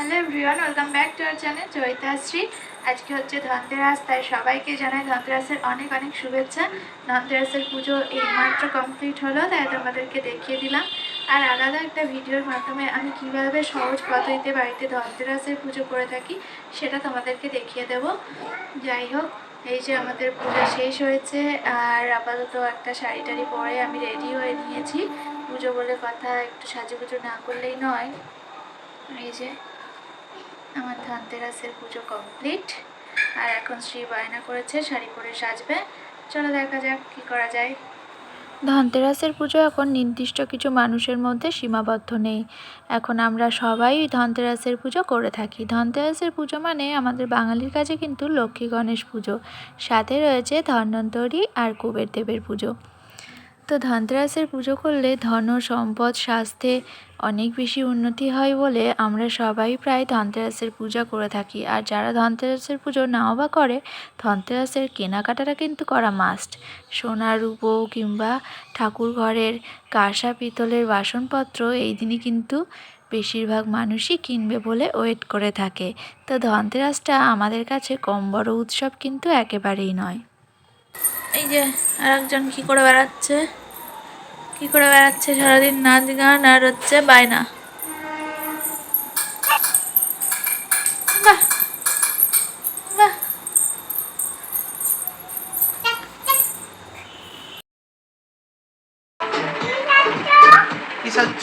Hello everyone welcome back to our channel Joyitashree আজকে হচ্ছে ধনতেরাস, তাই সবাইকে জানাই ধনতেরাসের অনেক অনেক শুভেচ্ছা। ধনতেরাসের পুজো এইমাত্র কমপ্লিট হলো, তাই তোমাদেরকে দেখিয়ে দিলাম। আর আলাদা একটা ভিডিওর মাধ্যমে আমি কীভাবে সহজ পদ্ধতিতে বাড়িতে ধনতেরাসের পুজো করে থাকি, সেটা তোমাদেরকে দেখিয়ে দেব। যাই হোক, এই যে আমাদের পুজো শেষ হয়েছে, আর আপাতত একটা শাড়ি টাড়ি পরে আমি রেডি হয়ে নিয়েছি। পুজো বলে কথা একটু সাজুগুজু না করলেই নয়। এই যে আমার ধনতেরাসের পুজো কমপ্লিট আর এখন শ্রী বায়না করেছে, শাড়ি পরে সাজবে। চলো দেখা যাক কি করা যায়। ধনতেরাসের পুজো এখন নির্দিষ্ট কিছু মানুষের মধ্যে সীমাবদ্ধ নেই। এখন আমরা সবাই ধনতেরাসের পুজো করে থাকি। ধনতেরাসের পুজো মানে আমাদের বাঙালির কাছে কিন্তু লক্ষ্মী গণেশ পুজো। সাথে রয়েছে ধন্বন্তরী আর কুবের দেবের পুজো। তো ধনতেরাসের পুজো করলে ধন, সম্পদ, স্বাস্থ্যে অনেক বেশি উন্নতি হয় বলে আমরা সবাই প্রায় ধনতেরাসের পূজা করে থাকি। আর যারা ধনতেরাসের পুজো নাও বা করে, ধনতেরাসের কেনাকাটাটা কিন্তু করা মাস্ট সোনা রূপো কিংবা ঠাকুর ঘরের কাঁসা, পিতলের বাসনপত্র এই দিনই কিন্তু বেশিরভাগ মানুষই কিনবে বলে ওয়েট করে থাকে। তো ধনতেরাসটা আমাদের কাছে কম বড় উৎসব কিন্তু একেবারেই নয়। এই যে আর একজন কি করে বেড়াচ্ছে? কি করে বেড়াচ্ছে সারাদিন? নাচ গান আর হচ্ছে বায়না। বাহ বাহ। কি সাচ্ছ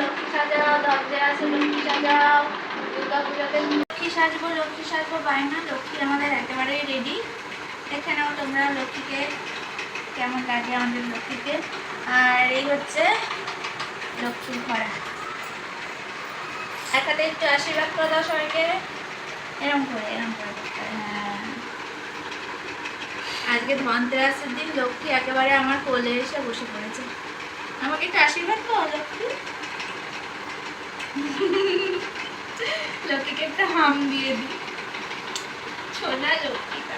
লক্ষ্মী সাজাও লক্ষ্মী সাজবো লক্ষ্মী লক্ষ্মী আমাদের একেবারেই রেডি দেখে নাও তোমরা লক্ষ্মীকে কেমন লাগে আমাদের লক্ষ্মীকে আর এই হচ্ছে লক্ষ্মীর ঘোড়া এক হাতে একটু আশীর্বাদ করে দাও সবাইকে এরম করে এরম করে। আজকে ধনতেরাসের দিন লক্ষ্মী একেবারে আমার কোলে এসে বসে পড়েছে আমাকে একটু আশীর্বাদ করো, লক্ষ্মী লক্ষ্মীকে একটা হাম দিয়ে দিই। ছোনা লক্ষ্মীটা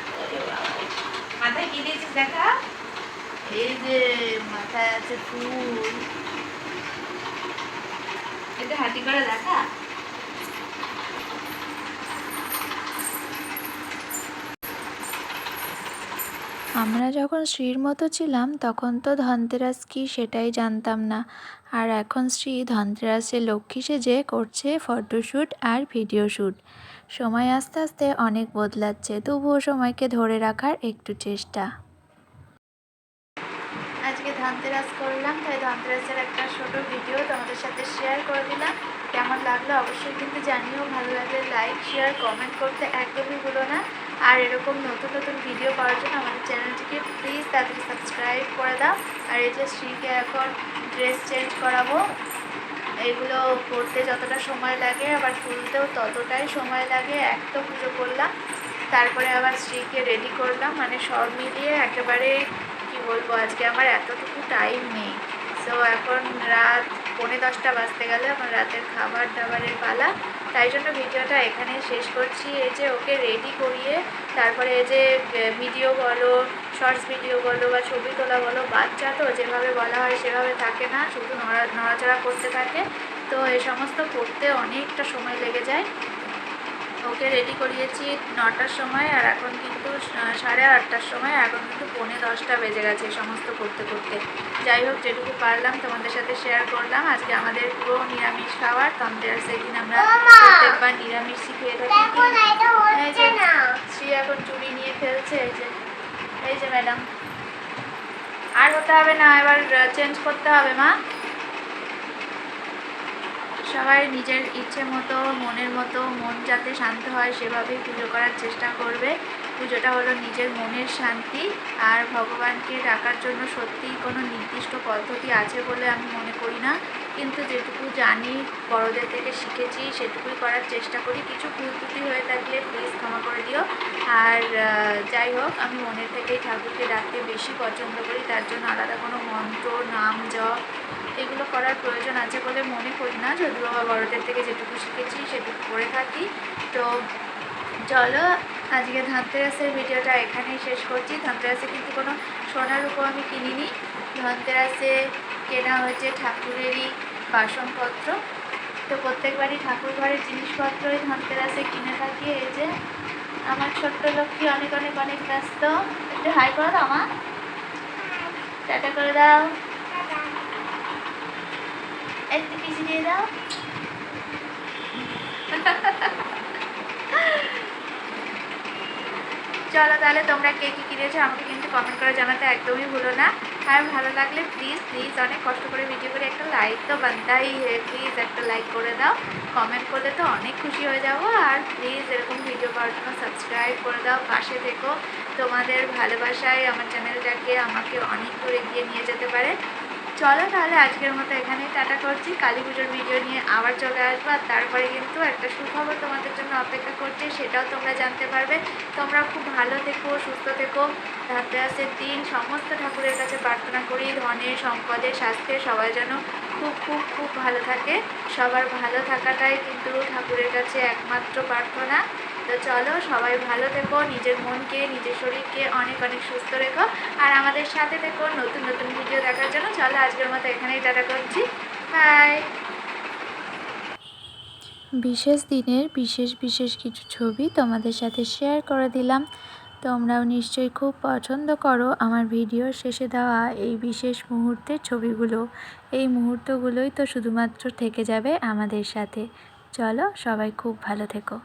মাথায় কি দিয়েছিস দেখা? এই যে মাথায় আছে ফুল। এটা হাতি করে দেখা? আমরা যখন শ্রীর মতো ছিলাম, তখন তো ধনতেরাস কি সেটাই জানতাম না। আর এখন শ্রী ধনতেরাসে লক্ষ্মী সেজে করছে ফটোশ্যুট আর ভিডিও শ্যুট সময় আস্তে আস্তে অনেক বদলাচ্ছে, তবুও সময়কে ধরে রাখার একটু চেষ্টা। আজকে ধনতেরাস করলাম, তাই ধনতেরাসের একটা ছোট ভিডিও তোমাদের সাথে শেয়ার করে দিলাম। কেমন লাগল অবশ্যই কিন্তু জানিও, ভালো লাগলে লাইক শেয়ার কমেন্ট করতে একদমই ভুলো না। আর এরকম নতুন নতুন ভিডিও পাওয়ার জন্য আমাদের চ্যানেলটিকে প্লিজ তাড়াতাড়ি সাবস্ক্রাইব করে দাও। আর এই যে শ্রীকে এখন ড্রেস চেঞ্জ করাবো, এগুলো করতে যতটা সময় লাগে, আবার তুলতেও ততটাই সময় লাগে, এক তো পুজো করলাম, তারপরে আবার স্ত্রীকে রেডি করলাম মানে সব মিলিয়ে একেবারে কি বলব, আজকে আমার এতটুকু টাইম নেই। সো এখন রাত পৌনে দশটা বাজতে গেলে আমার রাতের খাবার দাবারের পালা। তাই জন্য ভিডিওটা এখানে শেষ করছি। এই যে ওকে রেডি করিয়ে, তারপরে এই যে ভিডিও বলো শর্টস ভিডিও বলো বা ছবি তোলা বলো, বাচ্চা তো যেভাবে বলা হয় সেভাবে থাকে না, শুধু নড়া, নড়াচড়া করতে থাকে। তো এই সমস্ত করতে অনেকটা সময় লেগে যায়। ওকে রেডি করিয়েছি নটার সময় আর এখন কিন্তু সাড়ে আটটার সময়। এখন কিন্তু পৌনে দশটা বেজে গেছে সমস্ত করতে করতে। যাই হোক যেটুকু পারলাম তোমাদের সাথে শেয়ার করলাম। আজকে আমাদের পুরো নিরামিষ খাবার তন্দের সেদিন আমরা প্রত্যেকবার নিরামিষ খেয়ে থাকি। শ্রী এখন চুড়ি নিয়ে ফেলছে এই যে এই যে ম্যাডাম আর হতে হবে না এবার চেঞ্জ করতে হবে মা। সবাই নিজের ইচ্ছে মতো, মনের মতো, মন যাতে শান্ত হয় সেভাবেই পুজো করার চেষ্টা করবে। পুজোটা হলো নিজের মনের শান্তি আর ভগবানকে ডাকার জন্য সত্যিই কোনো নির্দিষ্ট পদ্ধতি আছে বলে আমি মনে করি না। কিন্তু যেটুকু জানি, বড়দের থেকে শিখেছি, সেটুকুই করার চেষ্টা করি। কিছু ভুল হয়ে থাকলে প্লিজ ক্ষমা করে দিও। আর যাই হোক, আমি মনের থেকেই ঠাকুরকে ডাকতে বেশি পছন্দ করি। তার জন্য আলাদা কোনো মন্ত্র, নাম, জপ এগুলো করার প্রয়োজন আছে বলে মনে করি না। যদিও বা বড়দের থেকে যেটুকু শিখেছি সেটুকু করে থাকি। তো চলো, আজকে ধনতেরাসের ভিডিওটা এখানেই শেষ করছি। ধনতেরাসে কিন্তু কোনো সোনার উপর আমি কিনিনি। ধনতেরাসে কেনা হয়েছে ঠাকুরেরই বাসনপত্র। তো প্রত্যেকবারই ঠাকুর ঘরের জিনিসপত্রই ধনতেরাসে কিনে থাকি। এই যে আমার ছোট্ট লক্ষ্মী অনেক অনেক অনেক ব্যস্ত। একটু হাই করো মা। টাটা করে দাও। একটু পিছিয়ে দিয়ে দাও চলো তাহলে তোমরা কে কী কিনেছো আমাকে কিন্তু কমেন্ট করে জানাতে একদমই ভুলো না। আর ভালো লাগলে প্লিজ প্লিজ অনেক কষ্ট করে ভিডিও করে একটা লাইক তো বান্দাই প্লিজ একটা লাইক করে দাও। কমেন্ট করলে তো অনেক খুশি হয়ে যাব। আর প্লিজ এরকম ভিডিও পাওয়ার জন্য সাবস্ক্রাইব করে দাও, পাশে থেকো। তোমাদের ভালোবাসায় আমার চ্যানেলটাকে আমাকে অনেক দূর এগিয়ে নিয়ে যেতে পারে। চলো তাহলে আজকের মতো এখানেই টাটা করছি। কালী পুজোর ভিডিও নিয়ে আবার চলে আসব। আর তারপরে কিন্তু একটা সুখবর তোমাদের জন্য অপেক্ষা করছে, সেটাও তোমরা জানতে পারবে। তোমরা খুব ভালো থেকো, সুস্থ থেকো। ধনতেরাসের দিন, সমস্ত ঠাকুরের কাছে প্রার্থনা করি, ধনের সম্পদে স্বাস্থ্যে সবাই যেন খুব খুব খুব ভালো থাকে। সবার ভালো থাকাটাই কিন্তু ঠাকুরের কাছে একমাত্র প্রার্থনা। তো চলো, সবাই ভালো থেকো, নিজের মনকে, নিজের শরীরকে অনেক অনেক সুস্থ রেখো। আর আমাদের সাথে থেকো, নতুন নতুন ভিডিও দেখার জন্য। চলো, আজকের মতো এখানেই টাটা করছি। বাই বিশেষ দিনের বিশেষ বিশেষ কিছু ছবি তোমাদের সাথে শেয়ার করে দিলাম। তোমরাও নিশ্চয়ই খুব পছন্দ করো আমার ভিডিওর শেষে দেওয়া এই বিশেষ মুহূর্তের ছবিগুলো। এই মুহূর্তগুলোই তো শুধুমাত্র থেকে যাবে আমাদের সাথে। চলো, সবাই খুব ভালো থেকো।